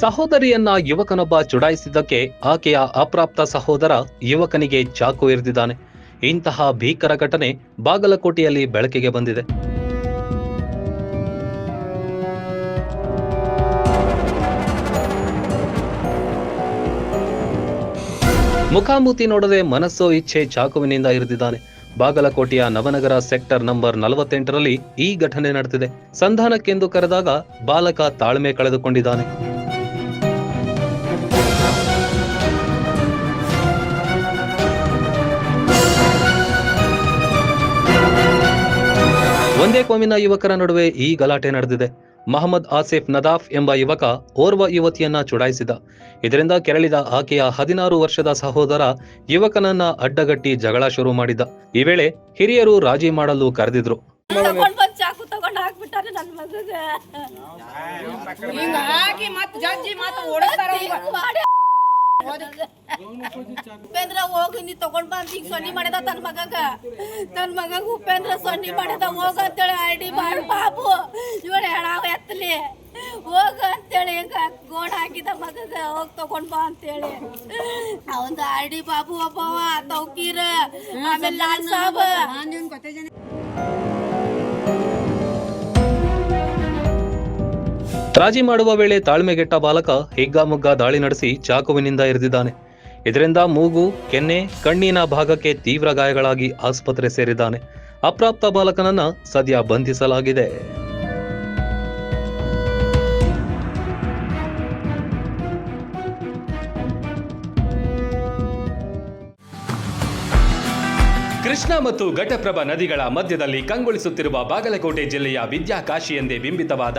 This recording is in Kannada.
ಸಹೋದರಿಯನ್ನ ಯುವಕನೊಬ್ಬ ಚುಡಾಯಿಸಿದ್ದಕ್ಕೆ ಆಕೆಯ ಅಪ್ರಾಪ್ತ ಸಹೋದರ ಯುವಕನಿಗೆ ಚಾಕು ಇರಿದಿದ್ದಾನೆ. ಇಂತಹ ಭೀಕರ ಘಟನೆ ಬಾಗಲಕೋಟೆಯಲ್ಲಿ ಬೆಳಕಿಗೆ ಬಂದಿದೆ. ಮುಖಾಮುಖಿ ನೋಡದೆ ಮನಸ್ಸೋ ಇಚ್ಛೆ ಚಾಕುವಿನಿಂದ ಇರಿದಿದ್ದಾನೆ. ಬಾಗಲಕೋಟೆಯ ನವನಗರ ಸೆಕ್ಟರ್ ನಂಬರ್ ನಲವತ್ತೆಂಟರಲ್ಲಿ ಈ ಘಟನೆ ನಡೆದಿದೆ. ಸಂಧಾನಕ್ಕೆಂದು ಕರೆದಾಗ ಬಾಲಕ ತಾಳ್ಮೆ ಕಳೆದುಕೊಂಡಿದ್ದಾನೆ. ಒಂದೇ ಕೋಮಿನ ಯುವಕರ ನಡುವೆ ಈ ಗಲಾಟೆ ನಡೆದಿದೆ. ಮಹಮ್ಮದ್ ಆಸಿಫ್ ನದಾಫ್ ಎಂಬ ಯುವಕ ಓರ್ವ ಯುವತಿಯನ್ನ ಚುಡಾಯಿಸಿದ. ಇದರಿಂದ ಕೆರಳಿದ ಆಕೆಯ ಹದಿನಾರು ವರ್ಷದ ಸಹೋದರ ಯುವಕನನ್ನ ಅಡ್ಡಗಟ್ಟಿ ಜಗಳ ಶುರು ಮಾಡಿದ. ಈ ವೇಳೆ ಹಿರಿಯರು ರಾಜಿ ಮಾಡಲು ಕರೆದಿದ್ರು. ಉಪೇಂದ್ರ ಹೋಗಿ, ನೀ ತಗೊಂಡ್ ಬಂದ್ ಈಗ ಸೊನ್ನಿ ಮಾಡಿದ ತನ್ ಮಗಗ. ತನ್ ಮಗಗ ಉಪೇಂದ್ರ ಸೊನ್ನಿ ಮಾಡಿದ ಹೋಗ ಅಂತೇಳಿ ಐಡಿ ಮಾಡಿ ಬಾಬು. ಇವ್ರ ಹೇಳಾವ ಎತ್ತಲಿ ಹೋಗ ಅಂತೇಳಿ ಹಿಂಗ ಗೋಡ್ ಹಾಕಿದ ಮಗಗ, ಹೋಗ್ ತಗೊಂಡ್ ಬಾ ಅಂತೇಳಿ. ಅವಂದ ಐಡಿ ಬಾಬು ಒಬ್ಬವ, ತೌಕೀರ, ಆಮೇಲೆ ಲಾಲ್ ಸಾಬ್. ರಾಜಿ ಮಾಡುವ ವೇಳೆ ತಾಳ್ಮೆಗೆಟ್ಟ ಬಾಲಕ ಹಿಗ್ಗಾಮುಗ್ಗಾ ದಾಳಿ ನಡೆಸಿ ಚಾಕುವಿನಿಂದ ಇರಿದಿದ್ದಾನೆ. ಇದರಿಂದ ಮೂಗು, ಕೆನ್ನೆ, ಕಣ್ಣಿನ ಭಾಗಕ್ಕೆ ತೀವ್ರ ಗಾಯಗಳಾಗಿ ಆಸ್ಪತ್ರೆ ಸೇರಿದ್ದಾನೆ. ಅಪ್ರಾಪ್ತ ಬಾಲಕನನ್ನ ಸದ್ಯ ಬಂಧಿಸಲಾಗಿದೆ. ಕೃಷ್ಣ ಮತ್ತು ಘಟಪ್ರಭ ನದಿಗಳ ಮಧ್ಯದಲ್ಲಿ ಕಂಗೊಳಿಸುತ್ತಿರುವ ಬಾಗಲಕೋಟೆ ಜಿಲ್ಲೆಯ ವಿದ್ಯಾಕಾಶಿ ಎಂದೇ ಬಿಂಬಿತವಾದ